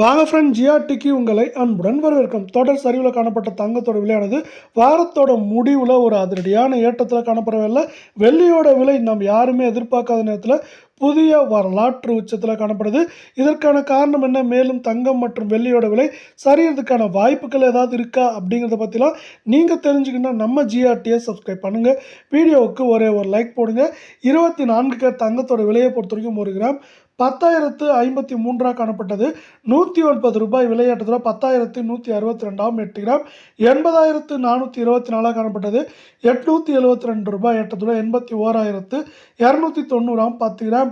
வாங்க ஃப்ரெண்ட் ஜிஆர்டிக்கு உங்களை அன்புடன் வரவேற்கும். தொடர் சரிவில் காணப்பட்ட தங்கத்தோட விலையானது வாரத்தோட முடிவில் ஒரு அதிரடியான ஏற்றத்தில் காணப்படவில்லை வெள்ளியோட விலை நாம் யாருமே எதிர்பார்க்காத நேரத்தில் புதிய வரலாற்று உச்சத்தில் காணப்படுது. இதற்கான காரணம் என்ன? மேலும் தங்கம் மற்றும் வெள்ளியோட விலை. சரியறதுக்கான வாய்ப்புகள் ஏதாவது இருக்கா? அப்படிங்கிறத பற்றிலாம் நீங்கள் தெரிஞ்சுக்கணும்னா நம்ம ஜிஆர்டியை சப்ஸ்கிரைப் பண்ணுங்கள் வீடியோவுக்கு ஒரே ஒரு லைக் போடுங்க. இருபத்தி நான்கு தங்கத்தோட விலையை பொறுத்த வரைக்கும் ஒரு கிராம் பத்தாயிரத்து ஐம்பத்தி மூன்றாக காணப்பட்டது. நூற்றி ஒன்பது ரூபாய் விளையாட்டத்தில் பத்தாயிரத்து நூற்றி அறுபத்தி ரெண்டாம் எட்டு கிராம் எண்பதாயிரத்து நானூற்றி இருபத்தி நாலாக காணப்பட்டது. எட்நூற்றி எழுபத்தி ரெண்டு ரூபாய் எட்டத்தில் எண்பத்தி ஓராயிரத்து இரநூத்தி தொண்ணூறாம் பத்து கிராம்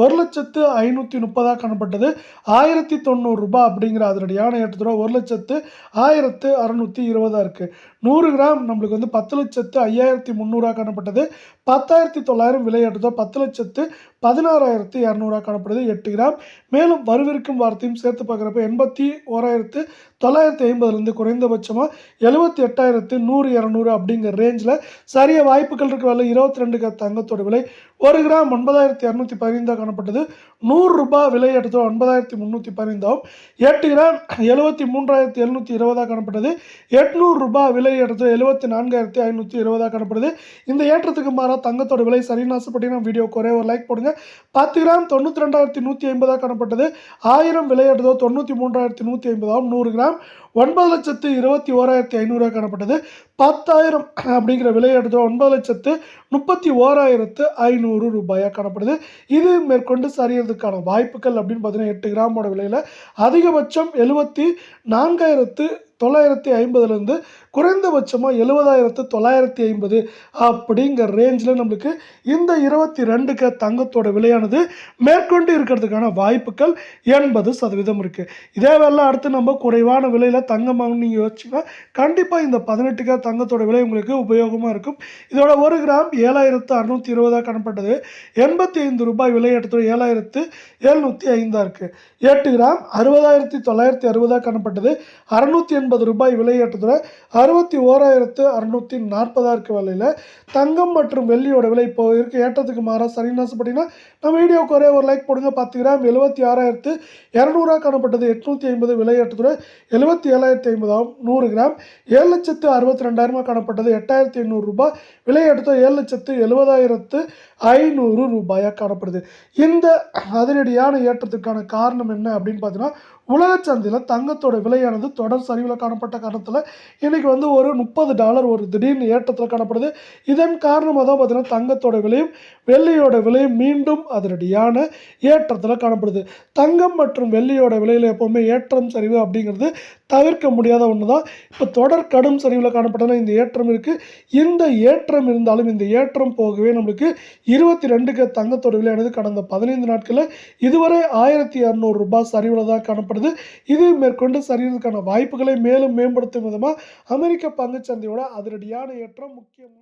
ஒரு லட்சத்து ஐநூற்றி முப்பதாக காணப்பட்டது. ஆயிரத்தி தொண்ணூறு ரூபாய் அப்படிங்கிற அதனுடையான ஏற்றத்தோட ஒரு லட்சத்து ஆயிரத்து அறநூற்றி இருபதாக இருக்குது நூறு கிராம் நம்மளுக்கு வந்து பத்து லட்சத்து ஐயாயிரத்தி முந்நூறாக காணப்பட்டது. பத்தாயிரத்தி தொள்ளாயிரம் விலையேற்றத்தோட பத்து லட்சத்து பதினாறாயிரத்து இரநூறாக காணப்படுது எட்டு கிராம். மேலும் வரவிருக்கும் வார்த்தையும் சேர்த்து பார்க்குறப்ப எண்பத்தி ஓராயிரத்து தொள்ளாயிரத்தி ஐம்பதுலேருந்து குறைந்தபட்சமாக எழுபத்தி எட்டாயிரத்து நூறு இரநூறு அப்படிங்கிற ரேஞ்சில் சரிய வாய்ப்புகள் இருக்க. விலை இருபத்தி ரெண்டு தங்கத்தோட விலை ஒரு கிராம் ஒன்பதாயிரத்தி இரநூத்தி பதினைந்தாக காணப்பட்டது. நூறு ரூபாய் விலை எடுத்தோ ஒன்பதாயிரத்தி முந்நூற்றி பதினைந்தாகும் எட்டு கிராம் எழுபத்தி மூன்றாயிரத்தி எழுநூற்றி இருபதாக காணப்பட்டது. எட்நூறு ரூபாய் விலை எடுத்தோ எழுபத்தி நான்காயிரத்தி ஐநூற்றி இருபதாக காணப்படுது. இந்த ஏற்றத்துக்கு மாறாக தங்கத்தோட விலை சரின்னு வீடியோ குறைய ஒரு லைக் போடுங்க. பத்து கிராம் தொண்ணூற்றி ரெண்டாயிரத்தி நூற்றி ஐம்பதாக காணப்பட்டது. ஆயிரம் விலை எடுத்தோ தொண்ணூற்றி மூன்றாயிரத்தி நூற்றி ஐம்பதாகும் நூறு கிராம் ஒன்பது லட்சத்து இருபத்தி ஓராயிரத்தி ஐநூறுரூவா காணப்பட்டது. பத்தாயிரம் அப்படிங்கிற விலை எடுத்தோ ஒன்பது லட்சத்து முப்பத்தி ஓராயிரத்து ஐநூறு ரூபாயாக காணப்படுது. இது மேற்கொண்டு சரியறதுக்கான வாய்ப்புகள் அப்படின்னு பார்த்தீங்கன்னா எட்டு கிராமோட விலையில் அதிகபட்சம் எழுபத்தி நான்காயிரத்து தொள்ளாயிரத்தி ஐம்பதுலேருந்து குறைந்தபட்சமாக எழுபதாயிரத்து தொள்ளாயிரத்தி ஐம்பது அப்படிங்கிற ரேஞ்சில் நம்மளுக்கு இந்த இருபத்தி ரெண்டுக்கு தங்கத்தோட விலையானது மேற்கொண்டு இருக்கிறதுக்கான வாய்ப்புகள் எண்பது சதவீதம் இருக்குது இதே வேலை அடுத்து நம்ம குறைவான விலையில் தங்கம் நீங்கள் யோசிச்சிங்கன்னா கண்டிப்பாக இந்த பதினெட்டுக்கா தங்கத்தோட விலை உங்களுக்கு உபயோகமாக இருக்கும். இதோட ஒரு கிராம் ஏழாயிரத்து அறுநூற்றி இருபதாக காணப்பட்டது. எண்பத்தி ஐந்து ரூபாய் விலை எடுத்து ஏழாயிரத்து எழுநூற்றி ஐந்தாக இருக்குது எட்டு கிராம் அறுபதாயிரத்தி தொள்ளாயிரத்தி அறுபதாக காணப்பட்டது. அறுநூற்றி எண்பது ரூபாய் விலையேற்றத்தோட அறுபத்தி ஓராயிரத்து அறுநூற்றி நாற்பதாக இருக்க விலையில் தங்கம் மற்றும் வெள்ளியோட விலை இப்போ இருக்க. ஏற்றத்துக்கு மாறாக சரின்னு ஆசைப்பட்டீங்கன்னா நம்ம வீடியோக்கு ஒரே ஒரு லைக் போடுங்க. பத்து கிராம் எழுபத்தி ஆறாயிரத்து இரநூறுவா காணப்பட்டது எட்நூற்றி ஐம்பது விலையேற்றத்தோட எழுபத்தி ஏழாயிரத்தி ஐம்பதாகும் நூறு கிராம் ஏழு லட்சத்து அறுபத்தி ரெண்டாயிரமாக காணப்பட்டது எட்டாயிரத்தி எண்ணூறு ரூபாய். விலையேற்றத்தோ ஏழு லட்சத்து எழுபதாயிரத்து ஐநூறு ரூபாயாக காணப்படுது. இந்த அதிரடியான ஏற்றத்துக்கான காரணம் என்ன அப்படின்னு பார்த்தீங்கன்னா உலக சந்தையில் தங்கத்தோட விலையானது தொடர் சரிவில் காணப்பட்ட காரணத்தில் இன்றைக்கி வந்து ஒரு முப்பது டாலர் ஒரு திடீர்னு ஏற்றத்தில் காணப்படுது. இதன் காரணமாக தான் பார்த்திங்கன்னா தங்கத்தோட விலையும் வெள்ளியோட விலையும் மீண்டும் அதிரடியான ஏற்றத்தில் காணப்படுது. தங்கம் மற்றும் வெள்ளியோட விலையில் எப்போவுமே ஏற்றம் சரிவு அப்படிங்கிறது தவிர்க்க முடியாத ஒன்று தான் இப்போ தொடர் கடும் சரிவில் காணப்பட்டனா இந்த ஏற்றம் இருக்குது இந்த ஏற்றம் இருந்தாலும் இந்த ஏற்றம் போகவே நம்மளுக்கு இருபத்தி ரெண்டுக்கு தங்கத்தோட விலையானது கடந்த பதினைந்து நாட்களில் இதுவரை ஆயிரத்தி இரநூறு ரூபாய் சரிவில் தான் காணப்படுது. இது மேற்கொண்டு சரிவதற்கான வாய்ப்புகளை மேலும் மேம்படுத்தும் விதமாக அமெரிக்க பங்குச்சந்தையோட அதிரடியான ஏற்றம் முக்கியமாக